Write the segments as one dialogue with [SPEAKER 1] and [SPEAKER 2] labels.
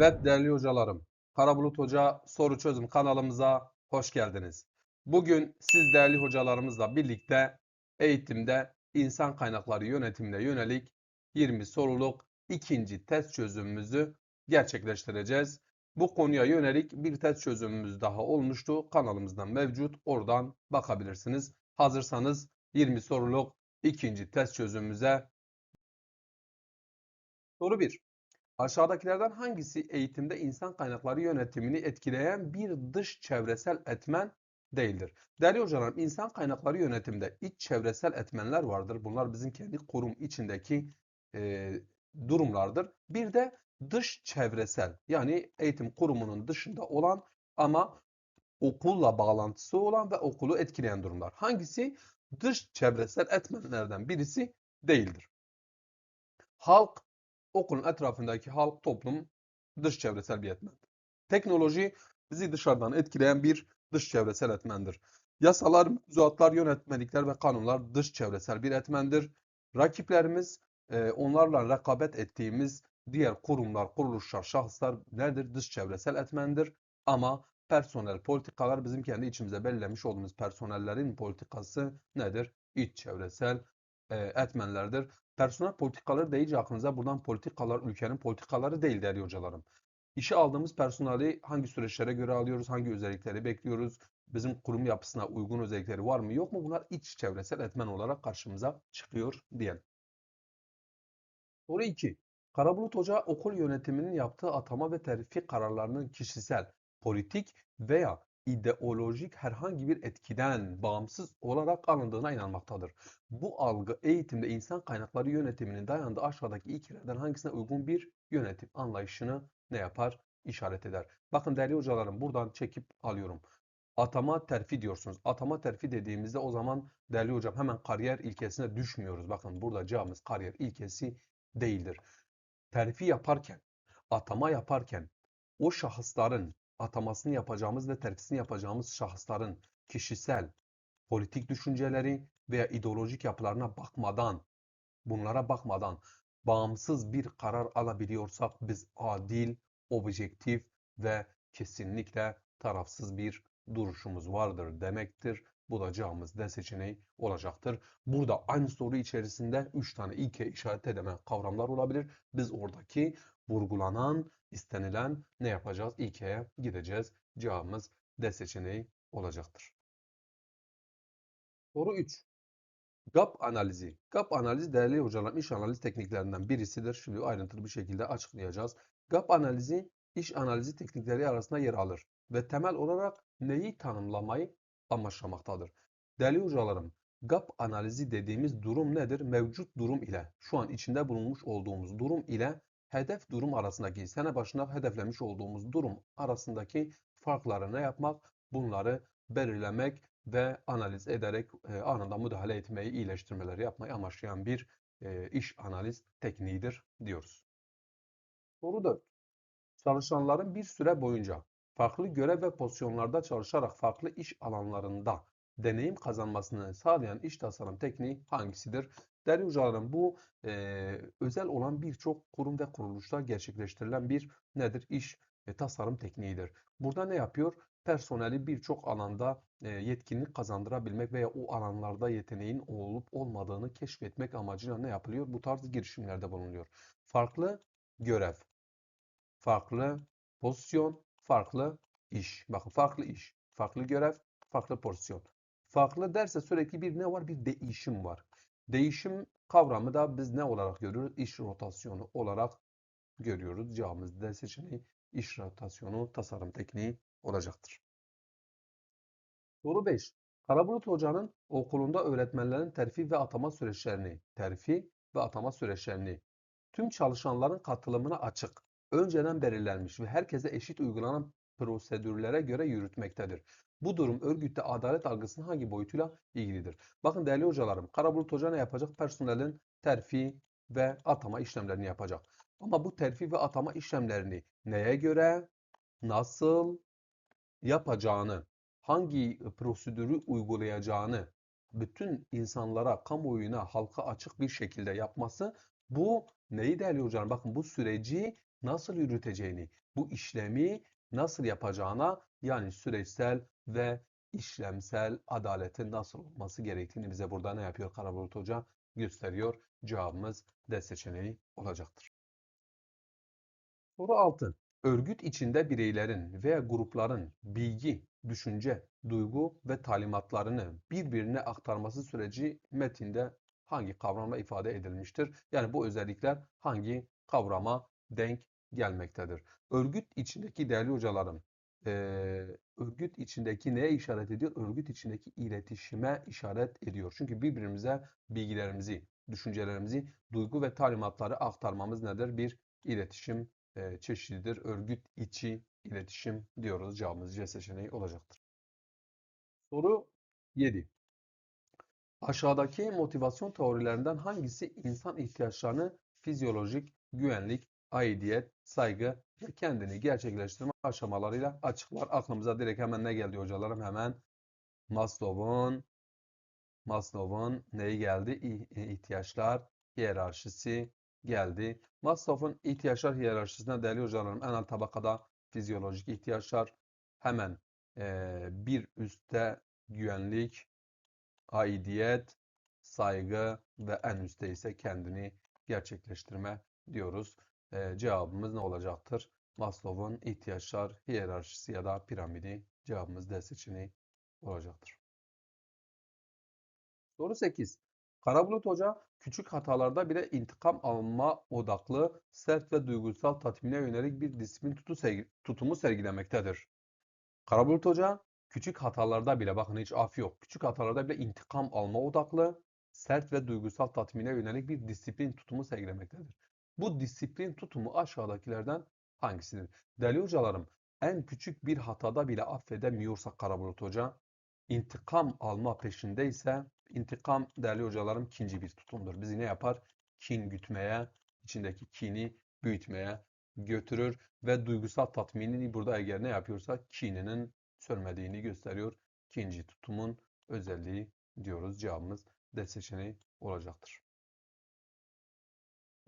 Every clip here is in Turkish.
[SPEAKER 1] Evet değerli hocalarım, Karabulut Hoca Soru Çözüm kanalımıza hoş geldiniz. Bugün siz değerli hocalarımızla birlikte eğitimde insan kaynakları yönetimine yönelik 20 soruluk ikinci test çözümümüzü gerçekleştireceğiz. Bu konuya yönelik bir test çözümümüz daha olmuştu. Kanalımızda mevcut. Oradan bakabilirsiniz. Hazırsanız 20 soruluk ikinci test çözümümüze Soru 1. Aşağıdakilerden hangisi eğitimde insan kaynakları yönetimini etkileyen bir dış çevresel etmen değildir? Değerli hocalarım, insan kaynakları yönetiminde iç çevresel etmenler vardır. Bunlar bizim kendi kurum içindeki e, durumlardır. Bir de dış çevresel, yani eğitim kurumunun dışında olan ama okulla bağlantısı olan ve okulu etkileyen durumlar. Hangisi dış çevresel etmenlerden birisi değildir? Halk okulun etrafındaki halk, toplum dış çevresel bir etmendir. Teknoloji bizi dışarıdan etkileyen bir dış çevresel etmendir. Yasalar, mevzuatlar, yönetmelikler ve kanunlar dış çevresel bir etmendir. Rakiplerimiz, e, onlarla rekabet ettiğimiz diğer kurumlar, kuruluşlar, şahıslar nedir? Dış çevresel etmendir. Ama personel politikalar bizim kendi içimize belirlemiş olduğumuz personellerin politikası nedir? İç çevresel e, etmenlerdir. Personel politikaları deyince aklınıza buradan politikalar, ülkenin politikaları değil değerli hocalarım. İşe aldığımız personeli hangi süreçlere göre alıyoruz, hangi özellikleri bekliyoruz, bizim kurum yapısına uygun özellikleri var mı yok mu? Bunlar iç çevresel etmen olarak karşımıza çıkıyor diyelim. Soru 2. Karabulut Hoca okul yönetiminin yaptığı atama ve terfi kararlarının kişisel, politik veya ideolojik herhangi bir etkiden bağımsız olarak alındığına inanmaktadır. Bu algı eğitimde insan kaynakları yönetiminin dayandığı aşağıdaki ilkelerden hangisine uygun bir yönetim anlayışını ne yapar? İşaret eder. Bakın değerli hocalarım buradan çekip alıyorum. Atama terfi diyorsunuz. Atama terfi dediğimizde o zaman değerli hocam hemen kariyer ilkesine düşmüyoruz. Bakın burada cevabımız kariyer ilkesi değildir. Terfi yaparken, atama yaparken o şahısların atamasını yapacağımız ve terfisini yapacağımız şahısların kişisel, politik düşünceleri veya ideolojik yapılarına bakmadan, bunlara bakmadan bağımsız bir karar alabiliyorsak biz adil, objektif ve kesinlikle tarafsız bir duruşumuz vardır demektir. Bu da cevabımız D seçeneği olacaktır. Burada aynı soru içerisinde 3 tane ilke işaret edemeyen kavramlar olabilir. Biz oradaki vurgulanan, istenilen ne yapacağız? İlkeye gideceğiz. Cevabımız D seçeneği olacaktır. Soru 3. GAP analizi. GAP analizi değerli hocalarım iş analiz tekniklerinden birisidir. Şimdi ayrıntılı bir şekilde açıklayacağız. GAP analizi iş analizi teknikleri arasında yer alır ve temel olarak neyi tanımlamayı amaçlamaktadır. Değerli hocalarım, GAP analizi dediğimiz durum nedir? Mevcut durum ile, şu an içinde bulunmuş olduğumuz durum ile hedef durum arasındaki, sene başına hedeflemiş olduğumuz durum arasındaki farkları ne yapmak? Bunları belirlemek ve analiz ederek e, anında müdahale etmeyi, iyileştirmeleri yapmayı amaçlayan bir e, iş analiz tekniğidir diyoruz. Soru 4. Çalışanların bir süre boyunca farklı görev ve pozisyonlarda çalışarak farklı iş alanlarında deneyim kazanmasını sağlayan iş tasarım tekniği hangisidir? Değerli hocalarım bu e, özel olan birçok kurum ve kuruluşta gerçekleştirilen bir nedir? İş e, tasarım tekniğidir. Burada ne yapıyor? Personeli birçok alanda e, yetkinlik kazandırabilmek veya o alanlarda yeteneğin olup olmadığını keşfetmek amacıyla ne yapılıyor? Bu tarz girişimlerde bulunuyor. Farklı görev, farklı pozisyon, farklı iş. Bakın farklı iş, farklı görev, farklı pozisyon. Farklı derse sürekli bir ne var? Bir değişim var. Değişim kavramı da biz ne olarak görüyoruz? İş rotasyonu olarak görüyoruz. Cevabımız D seçeneği iş rotasyonu tasarım tekniği olacaktır. Soru 5. Karabulut Hoca'nın okulunda öğretmenlerin terfi ve atama süreçlerini, terfi ve atama süreçlerini tüm çalışanların katılımına açık, önceden belirlenmiş ve herkese eşit uygulanan prosedürlere göre yürütmektedir. Bu durum örgütte adalet algısının hangi boyutuyla ilgilidir? Bakın değerli hocalarım, Karabulut Hoca ne yapacak? Personelin terfi ve atama işlemlerini yapacak. Ama bu terfi ve atama işlemlerini neye göre, nasıl yapacağını, hangi prosedürü uygulayacağını bütün insanlara, kamuoyuna, halka açık bir şekilde yapması bu neyi değerli hocam? Bakın bu süreci nasıl yürüteceğini, bu işlemi nasıl yapacağına yani süreçsel ve işlemsel adaletin nasıl olması gerektiğini bize burada ne yapıyor Karabulut Hoca? Gösteriyor. Cevabımız D seçeneği olacaktır. Soru 6. Örgüt içinde bireylerin veya grupların bilgi, düşünce, duygu ve talimatlarını birbirine aktarması süreci metinde hangi kavramla ifade edilmiştir? Yani bu özellikler hangi kavrama denk gelmektedir? Örgüt içindeki değerli hocalarım, örgüt içindeki neye işaret ediyor? Örgüt içindeki iletişime işaret ediyor. Çünkü birbirimize bilgilerimizi, düşüncelerimizi, duygu ve talimatları aktarmamız nedir? Bir iletişim eee, çeşididir. Örgüt içi iletişim diyoruz. Cevabımız C seçeneği olacaktır. Soru 7. Aşağıdaki motivasyon teorilerinden hangisi insan ihtiyaçlarını fizyolojik, güvenlik, aidiyet, saygı kendini gerçekleştirme aşamalarıyla açıklar? Aklımıza direkt hemen ne geldi hocalarım? Hemen Maslow'un Maslow'un neyi geldi? İ- İhtiyaçlar hiyerarşisi geldi. Maslow'un ihtiyaçlar hiyerarşisine değerli hocalarım en alt tabakada fizyolojik ihtiyaçlar hemen eee, bir üstte güvenlik, aidiyet, saygı ve en üstte ise kendini gerçekleştirme diyoruz. Eee, cevabımız ne olacaktır? Maslow'un ihtiyaçlar hiyerarşisi ya da piramidi cevabımız D seçeneği olacaktır. Soru 8. Karabulut Hoca küçük hatalarda bile intikam alma odaklı, sert ve duygusal tatmine yönelik bir disiplin tutu sergi- tutumu sergilemektedir. Karabulut Hoca küçük hatalarda bile bakın hiç af yok. Küçük hatalarda bile intikam alma odaklı, sert ve duygusal tatmine yönelik bir disiplin tutumu sergilemektedir. Bu disiplin tutumu aşağıdakilerden hangisidir? Değerli hocalarım, en küçük bir hatada bile affedemiyorsa Karabulut Hoca, intikam alma peşindeyse, intikam değerli hocalarım ikinci bir tutumdur. Bizi ne yapar? Kin gütmeye, içindeki kini büyütmeye götürür ve duygusal tatminini burada eğer ne yapıyorsa kininin sönmediğini gösteriyor. İkinci tutumun özelliği diyoruz. Cevabımız D seçeneği olacaktır.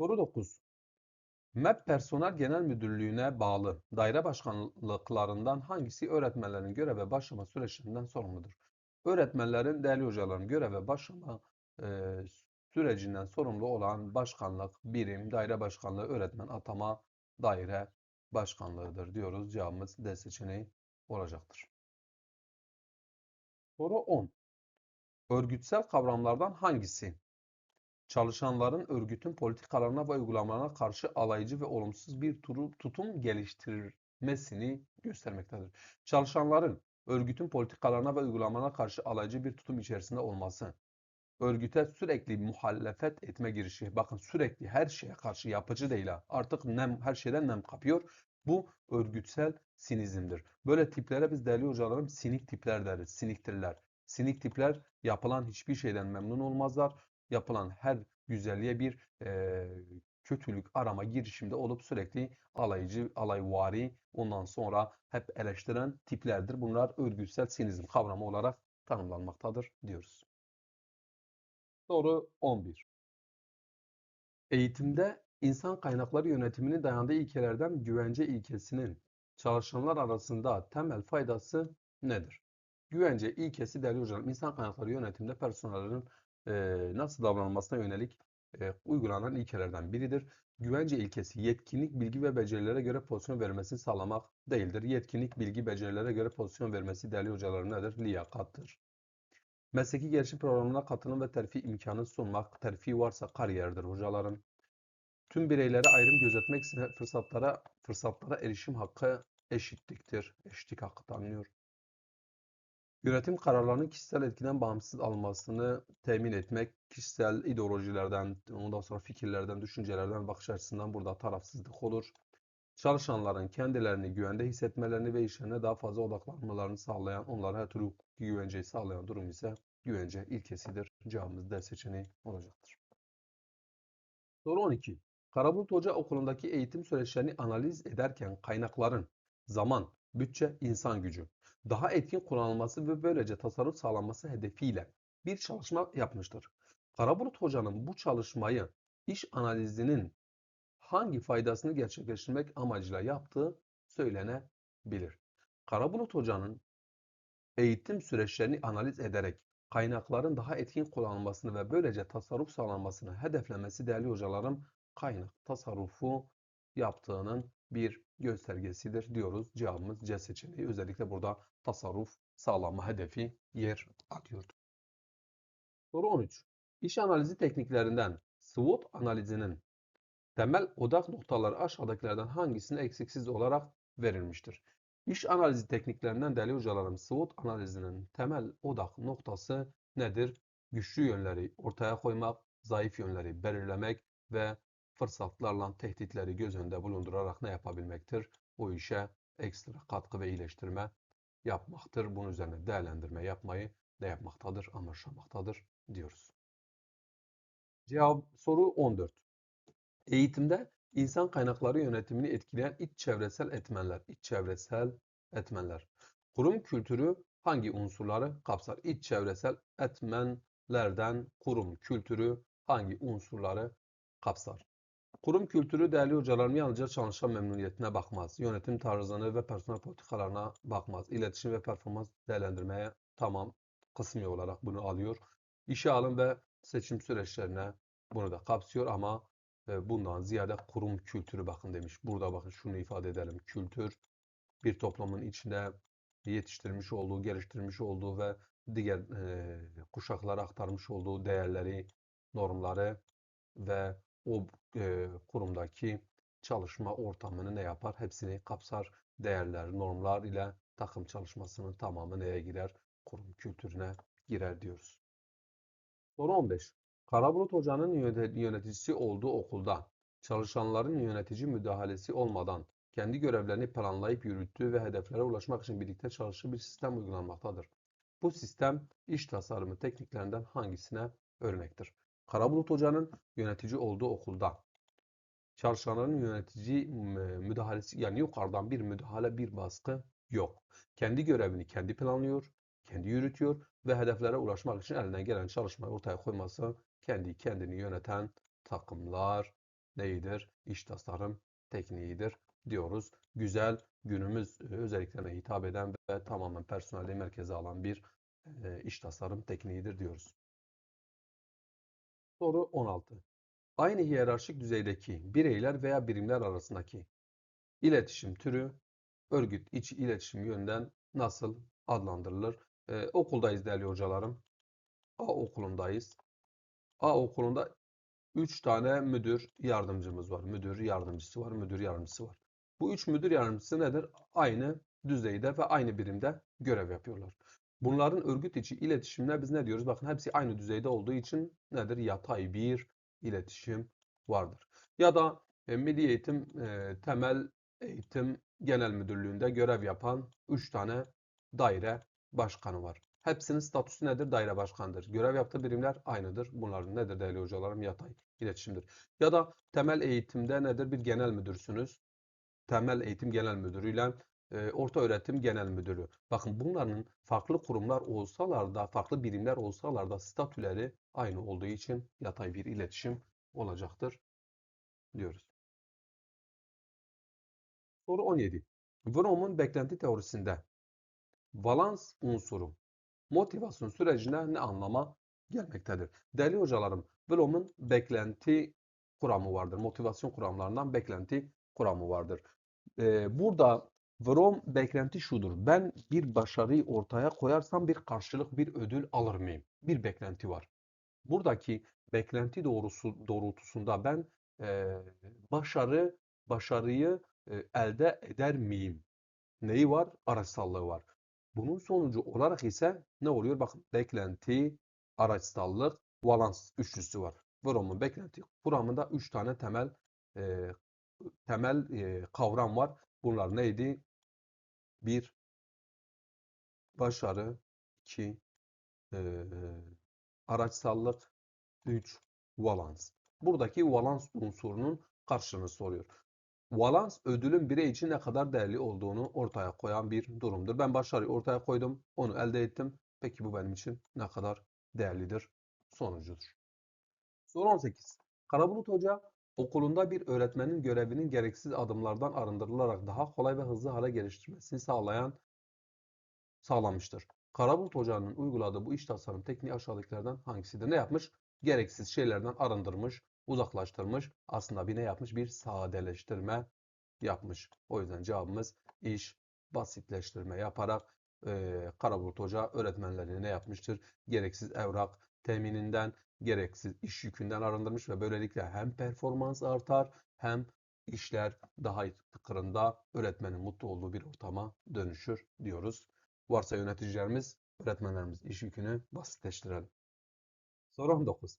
[SPEAKER 1] Soru 9. MEP Personel Genel Müdürlüğü'ne bağlı daire başkanlıklarından hangisi öğretmenlerin göreve başlama süreçlerinden sorumludur? Öğretmenlerin, değerli hocaların göreve başlama e, sürecinden sorumlu olan başkanlık, birim, daire başkanlığı, öğretmen atama, daire başkanlığıdır diyoruz. Cevabımız D seçeneği olacaktır. Soru 10. Örgütsel kavramlardan hangisi çalışanların örgütün politikalarına ve uygulamalarına karşı alaycı ve olumsuz bir tutum geliştirmesini göstermektedir? Çalışanların örgütün politikalarına ve uygulamalarına karşı alaycı bir tutum içerisinde olması, örgüte sürekli muhalefet etme girişi, bakın sürekli her şeye karşı yapıcı değil ha. Artık nem, her şeyden nem kapıyor. Bu örgütsel sinizmdir. Böyle tiplere biz değerli hocalarım sinik tipler deriz. Siniktirler. Sinik tipler yapılan hiçbir şeyden memnun olmazlar. Yapılan her güzelliğe bir eee, kötülük arama girişimde olup sürekli alaycı, alayvari ondan sonra hep eleştiren tiplerdir. Bunlar örgütsel sinizm kavramı olarak tanımlanmaktadır diyoruz. Soru 11. Eğitimde insan kaynakları yönetiminin dayandığı ilkelerden güvence ilkesinin çalışanlar arasında temel faydası nedir? Güvence ilkesi değerli hocam insan kaynakları yönetiminde personellerin eee, nasıl davranılmasına yönelik eee, uygulanan ilkelerden biridir. Güvence ilkesi yetkinlik, bilgi ve becerilere göre pozisyon vermesini sağlamak değildir. Yetkinlik, bilgi, becerilere göre pozisyon vermesi değerli hocalarım nedir? Liyakattır. Mesleki gelişim programına katılım ve terfi imkanı sunmak, terfi varsa kariyerdir hocalarım. Tüm bireylere ayrım gözetmek fırsatlara fırsatlara erişim hakkı eşitliktir. Eşitlik hakkı tanınıyor. Yönetim kararlarının kişisel etkiden bağımsız alınmasını temin etmek, kişisel ideolojilerden, ondan sonra fikirlerden, düşüncelerden, bakış açısından burada tarafsızlık olur. Çalışanların kendilerini güvende hissetmelerini ve işlerine daha fazla odaklanmalarını sağlayan, onlara her türlü güvenceyi sağlayan durum ise güvence ilkesidir. Cevabımız D seçeneği olacaktır. Soru 12. Karabulut Hoca okulundaki eğitim süreçlerini analiz ederken kaynakların zaman, bütçe, insan gücü daha etkin kullanılması ve böylece tasarruf sağlanması hedefiyle bir çalışma yapmıştır. Karabulut Hoca'nın bu çalışmayı iş analizinin hangi faydasını gerçekleştirmek amacıyla yaptığı söylenebilir. Karabulut Hoca'nın eğitim süreçlerini analiz ederek kaynakların daha etkin kullanılmasını ve böylece tasarruf sağlanmasını hedeflemesi değerli hocalarım kaynak tasarrufu yaptığının bir göstergesidir diyoruz. Cevabımız C seçeneği. Özellikle burada tasarruf sağlama hedefi yer alıyordu. Soru 13. İş analizi tekniklerinden SWOT analizinin temel odak noktaları aşağıdakilerden hangisine eksiksiz olarak verilmiştir? İş analizi tekniklerinden değerli hocalarım SWOT analizinin temel odak noktası nedir? Güçlü yönleri ortaya koymak, zayıf yönleri belirlemek ve fırsatlarla tehditleri göz önünde bulundurarak ne yapabilmektir? O işe ekstra katkı ve iyileştirme yapmaktır. Bunun üzerine değerlendirme yapmayı ne yapmaktadır? Amaçlamaktadır diyoruz. Cevap soru 14. Eğitimde insan kaynakları yönetimini etkileyen iç çevresel etmenler. İç çevresel etmenler. Kurum kültürü hangi unsurları kapsar? İç çevresel etmenlerden kurum kültürü hangi unsurları kapsar? Kurum kültürü değerli hocalarım yalnızca çalışan memnuniyetine bakmaz. Yönetim tarzını ve personel politikalarına bakmaz. İletişim ve performans değerlendirmeye tamam kısmi olarak bunu alıyor. İşe alım ve seçim süreçlerine bunu da kapsıyor ama e, bundan ziyade kurum kültürü bakın demiş. Burada bakın şunu ifade edelim. Kültür bir toplumun içinde yetiştirmiş olduğu, geliştirmiş olduğu ve diğer e, kuşaklara aktarmış olduğu değerleri, normları ve o e, kurumdaki çalışma ortamını ne yapar? Hepsini kapsar. Değerler, normlar ile takım çalışmasının tamamı neye girer? Kurum kültürüne girer diyoruz. Soru 15. Karabulut Hoca'nın yöneticisi olduğu okulda çalışanların yönetici müdahalesi olmadan kendi görevlerini planlayıp yürüttüğü ve hedeflere ulaşmak için birlikte çalıştığı bir sistem uygulanmaktadır. Bu sistem iş tasarımı tekniklerinden hangisine örnektir? Karabulut Hoca'nın yönetici olduğu okulda çalışanların yönetici müdahalesi yani yukarıdan bir müdahale bir baskı yok. Kendi görevini kendi planlıyor, kendi yürütüyor ve hedeflere ulaşmak için elinden gelen çalışmayı ortaya koyması kendi kendini yöneten takımlar neyidir? İş tasarım tekniğidir diyoruz. Güzel, günümüz özelliklerine hitap eden ve tamamen personeli merkeze alan bir iş tasarım tekniğidir diyoruz. Soru 16. Aynı hiyerarşik düzeydeki bireyler veya birimler arasındaki iletişim türü örgüt içi iletişim yönden nasıl adlandırılır? Ee, okuldayız değerli hocalarım. A okulundayız. A okulunda 3 tane müdür yardımcımız var. Müdür yardımcısı var, müdür yardımcısı var. Bu 3 müdür yardımcısı nedir? Aynı düzeyde ve aynı birimde görev yapıyorlar. Bunların örgüt içi iletişimine biz ne diyoruz? Bakın hepsi aynı düzeyde olduğu için nedir? Yatay bir iletişim vardır. Ya da e, Milli Eğitim e, Temel Eğitim Genel Müdürlüğü'nde görev yapan 3 tane daire başkanı var. Hepsinin statüsü nedir? Daire başkanıdır. Görev yaptığı birimler aynıdır. Bunların nedir değerli hocalarım? Yatay iletişimdir. Ya da temel eğitimde nedir? Bir genel müdürsünüz. Temel eğitim genel müdürüyle e, orta öğretim genel müdürü. Bakın bunların farklı kurumlar olsalar da, farklı birimler olsalar da statüleri aynı olduğu için yatay bir iletişim olacaktır diyoruz. Soru 17. Vroom'un beklenti teorisinde valans unsuru motivasyon sürecine ne anlama gelmektedir? Değerli hocalarım, Vroom'un beklenti kuramı vardır. Motivasyon kuramlarından beklenti kuramı vardır. Ee, burada Vroom beklenti şudur. Ben bir başarıyı ortaya koyarsam bir karşılık, bir ödül alır mıyım? Bir beklenti var. Buradaki beklenti doğrusu doğrultusunda ben e, başarı, başarıyı e, elde eder miyim? Neyi var? Araçsallığı var. Bunun sonucu olarak ise ne oluyor? Bakın beklenti, araçsallık, valans üçlüsü var. Vroom'un beklenti kuramında üç tane temel e, temel e, kavram var. Bunlar neydi? Bir başarı, iki e, araçsallık, üç valans. Buradaki valans unsurunun karşılığını soruyor. Valans ödülün birey için ne kadar değerli olduğunu ortaya koyan bir durumdur. Ben başarıyı ortaya koydum, onu elde ettim. Peki bu benim için ne kadar değerlidir? Sonucudur. Soru 18. Karabulut Hoca okulunda bir öğretmenin görevinin gereksiz adımlardan arındırılarak daha kolay ve hızlı hale geliştirmesini sağlayan sağlamıştır. Karabulut Hoca'nın uyguladığı bu iş tasarım tekniği aşağıdakilerden hangisidir? Ne yapmış? Gereksiz şeylerden arındırmış, uzaklaştırmış. Aslında bir ne yapmış? Bir sadeleştirme yapmış. O yüzden cevabımız iş basitleştirme yaparak eee Karabulut Hoca öğretmenlerini ne yapmıştır? Gereksiz evrak temininden, gereksiz iş yükünden arındırmış ve böylelikle hem performans artar hem işler daha tıkırında öğretmenin mutlu olduğu bir ortama dönüşür diyoruz. Varsa yöneticilerimiz, öğretmenlerimiz iş yükünü basitleştirelim. Soru 19.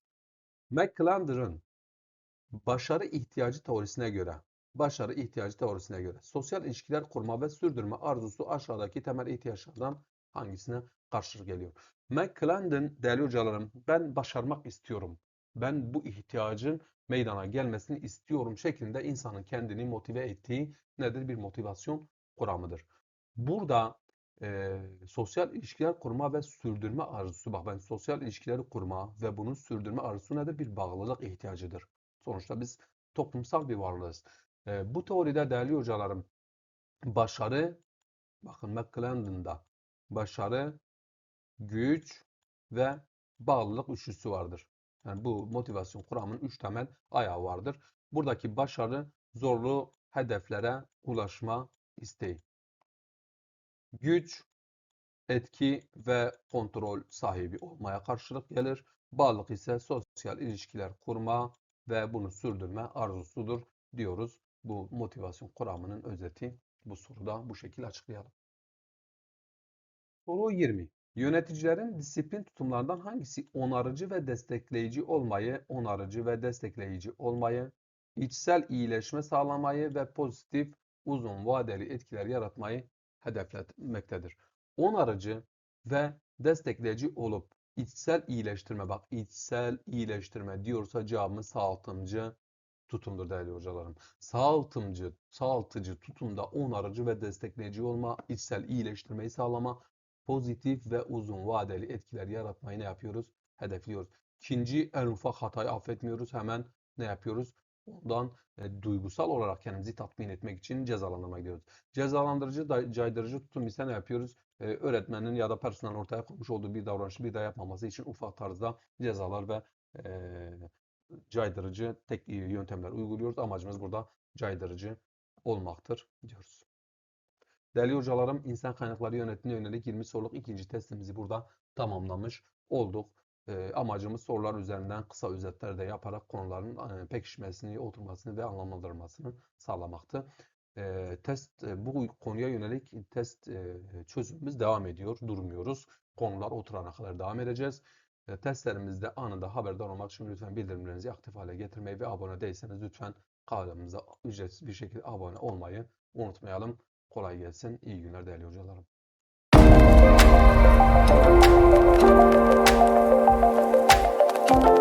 [SPEAKER 1] McClender'ın başarı ihtiyacı teorisine göre başarı ihtiyacı teorisine göre sosyal ilişkiler kurma ve sürdürme arzusu aşağıdaki temel ihtiyaçlardan hangisine karşılık geliyor? McClendon değerli hocalarım ben başarmak istiyorum. Ben bu ihtiyacın meydana gelmesini istiyorum şeklinde insanın kendini motive ettiği nedir? Bir motivasyon kuramıdır. Burada e, sosyal ilişkiler kurma ve sürdürme arzusu. Bak ben sosyal ilişkileri kurma ve bunun sürdürme arzusu nedir? Bir bağlılık ihtiyacıdır. Sonuçta biz toplumsal bir varlığız. E, bu teoride değerli hocalarım başarı, bakın McClendon'da başarı, güç ve bağlılık üçlüsü vardır. Yani bu motivasyon kuramının üç temel ayağı vardır. Buradaki başarı zorlu hedeflere ulaşma isteği. Güç, etki ve kontrol sahibi olmaya karşılık gelir. Bağlılık ise sosyal ilişkiler kurma ve bunu sürdürme arzusudur diyoruz. Bu motivasyon kuramının özeti bu soruda bu şekilde açıklayalım. Soru 20. Yöneticilerin disiplin tutumlarından hangisi onarıcı ve destekleyici olmayı, onarıcı ve destekleyici olmayı, içsel iyileşme sağlamayı ve pozitif uzun vadeli etkiler yaratmayı hedeflemektedir. Onarıcı ve destekleyici olup içsel iyileştirme bak içsel iyileştirme diyorsa cevabımız sağaltımcı tutumdur değerli hocalarım. Sağaltımcı, sağaltıcı tutumda onarıcı ve destekleyici olma, içsel iyileştirmeyi sağlama, pozitif ve uzun vadeli etkiler yaratmayı ne yapıyoruz? Hedefliyoruz. İkinci en ufak hatayı affetmiyoruz. Hemen ne yapıyoruz? Ondan e, duygusal olarak kendimizi tatmin etmek için cezalandırma gidiyoruz. Cezalandırıcı, da- caydırıcı tutum ise ne yapıyoruz? E, öğretmenin ya da personelin ortaya koymuş olduğu bir davranışı bir daha yapmaması için ufak tarzda cezalar ve e, caydırıcı tek yöntemler uyguluyoruz. Amacımız burada caydırıcı olmaktır diyoruz. Değerli hocalarım, insan kaynakları yönetimine yönelik 20 soruluk ikinci testimizi burada tamamlamış olduk. E, amacımız sorular üzerinden kısa özetler de yaparak konuların e, pekişmesini, oturmasını ve anlamlandırmasını sağlamaktı. E, test e, bu konuya yönelik test e, çözümümüz devam ediyor, durmuyoruz. Konular oturana kadar devam edeceğiz. E, testlerimizde anında haberdar olmak için lütfen bildirimlerinizi aktif hale getirmeyi ve abone değilseniz lütfen kanalımıza ücretsiz bir şekilde abone olmayı unutmayalım. Kolay gelsin. İyi günler değerli hocalarım. Thank you.